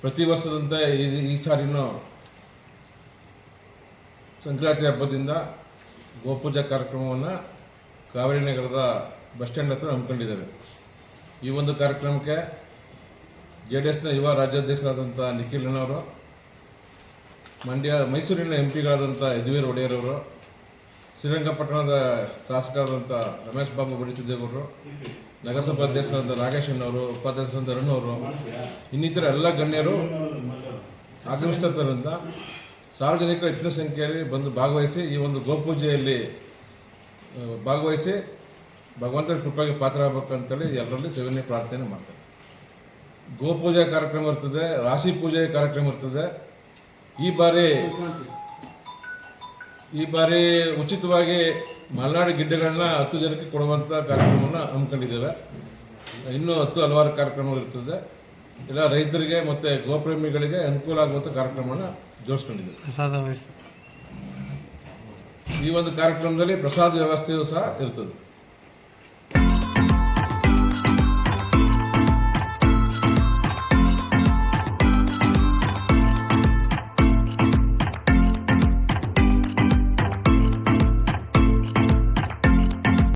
ಪ್ರತಿ ವರ್ಷದಂತೆ ಈ ಈ ಸಾರಿನೂ ಸಂಕ್ರಾಂತಿ ಹಬ್ಬದಿಂದ ಗೋಪೂಜಾ ಕಾರ್ಯಕ್ರಮವನ್ನು ಕಾವೇರಿ ನಗರದ ಬಸ್ ಸ್ಟ್ಯಾಂಡ್ ಹತ್ರ ಹಮ್ಮಿಕೊಂಡಿದ್ದೇವೆ ಈ ಒಂದು ಕಾರ್ಯಕ್ರಮಕ್ಕೆ ಜೆ ಡಿ ಎಸ್ನ ಯುವ ರಾಜ್ಯಾಧ್ಯಕ್ಷರಾದಂಥ ನಿಖಿಲನವರು ಮಂಡ್ಯ ಮೈಸೂರಿನ ಎಂ ಪಿಗಳಾದಂಥ ಯದುವೀರ್ ಒಡೆಯರವರು, ಶ್ರೀರಂಗಪಟ್ಟಣದ ಶಾಸಕರಾದಂಥ ರಮೇಶ್ ಬಾಬು ಬಡಿಸಿದ್ದೇವರು ನಗರಸಭಾ ಅಧ್ಯಕ್ಷರಾದ ನಾಗೇಶ್ ಅಣ್ಣವರು ಉಪಾಧ್ಯಕ್ಷರಾದ ಅವರು ಇನ್ನಿತರ ಎಲ್ಲ ಗಣ್ಯರು ಆಗಮಿಸುತ್ತಿದ್ದರಿಂದ ಸಾರ್ವಜನಿಕರು ಹೆಚ್ಚಿನ ಸಂಖ್ಯೆಯಲ್ಲಿ ಬಂದು ಭಾಗವಹಿಸಿ ಈ ಒಂದು ಗೋಪೂಜೆಯಲ್ಲಿ ಭಾಗವಹಿಸಿ ಭಗವಂತನ ಕೃಪೆಗೆ ಪಾತ್ರ ಆಗ್ಬೇಕಂತೇಳಿ ಎಲ್ಲರಲ್ಲಿ ಸೇವನೆ ಪ್ರಾರ್ಥನೆ ಮಾಡ್ತಾರೆ ಗೋಪೂಜೆ ಕಾರ್ಯಕ್ರಮ ಇರ್ತದೆ, ರಾಶಿ ಪೂಜೆ ಕಾರ್ಯಕ್ರಮ ಇರ್ತದೆ. ಈ ಬಾರಿ ಈ ಬಾರಿ ಉಚಿತವಾಗಿ ಮಲೆನಾಡು ಗಿಡ್ಡಗಳನ್ನ ಹತ್ತು ಜನಕ್ಕೆ ಕೊಡುವಂಥ ಕಾರ್ಯಕ್ರಮವನ್ನು ಹಮ್ಮಿಕೊಂಡಿದ್ದೇವೆ. ಇನ್ನೂ ಹತ್ತು ಹಲವಾರು ಕಾರ್ಯಕ್ರಮಗಳು ಇರ್ತದೆ. ಎಲ್ಲ ರೈತರಿಗೆ ಮತ್ತು ಗೋಪ್ರೇಮಿಗಳಿಗೆ ಅನುಕೂಲ ಆಗುವಂಥ ಕಾರ್ಯಕ್ರಮವನ್ನು ಜೋಡಿಸ್ಕೊಂಡಿದ್ದೇವೆ. ಪ್ರಸಾದ ಈ ಒಂದು ಕಾರ್ಯಕ್ರಮದಲ್ಲಿ ಪ್ರಸಾದ ವ್ಯವಸ್ಥೆಯೂ ಸಹ ಇರ್ತದೆ.